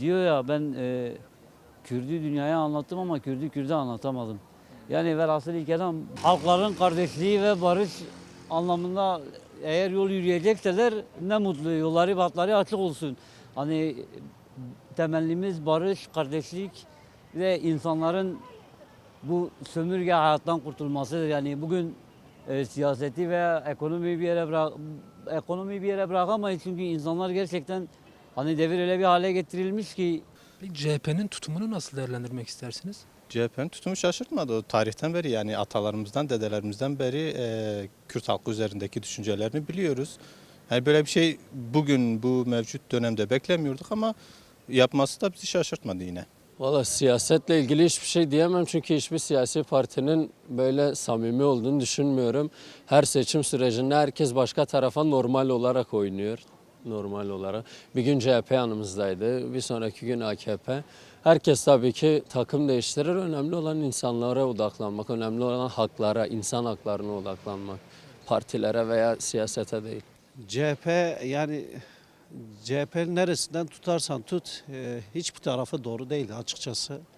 Diyor ya ben e, Kürdü dünyaya anlattım ama Kürdü Kürt'e anlatamadım. Yani velhasıl kelam halkların kardeşliği ve barış anlamında eğer yol yürüyecekseler ne mutlu yolları batları açık olsun. Hani temellimiz barış, kardeşlik ve insanların bu sömürge hayattan kurtulmasıdır. Yani bugün e, siyaseti ve ekonomiyi bir yere bırak ekonomiyi bir yere bırakamayız çünkü insanlar gerçekten hani devir öyle bir hale getirilmiş ki Peki CHP'nin tutumunu nasıl değerlendirmek istersiniz? CHP'nin tutumu şaşırtmadı. O tarihten beri yani atalarımızdan, dedelerimizden beri e, Kürt halkı üzerindeki düşüncelerini biliyoruz. Yani böyle bir şey bugün bu mevcut dönemde beklemiyorduk ama yapması da bizi şaşırtmadı yine. Valla siyasetle ilgili hiçbir şey diyemem çünkü hiçbir siyasi partinin böyle samimi olduğunu düşünmüyorum. Her seçim sürecinde herkes başka tarafa normal olarak oynuyor. Normal olarak. Bir gün CHP yanımızdaydı, bir sonraki gün AKP. Herkes tabii ki takım değiştirir. Önemli olan insanlara odaklanmak, önemli olan haklara, insan haklarına odaklanmak. Partilere veya siyasete değil. CHP yani CHP'nin neresinden tutarsan tut e, hiçbir tarafı doğru değil açıkçası.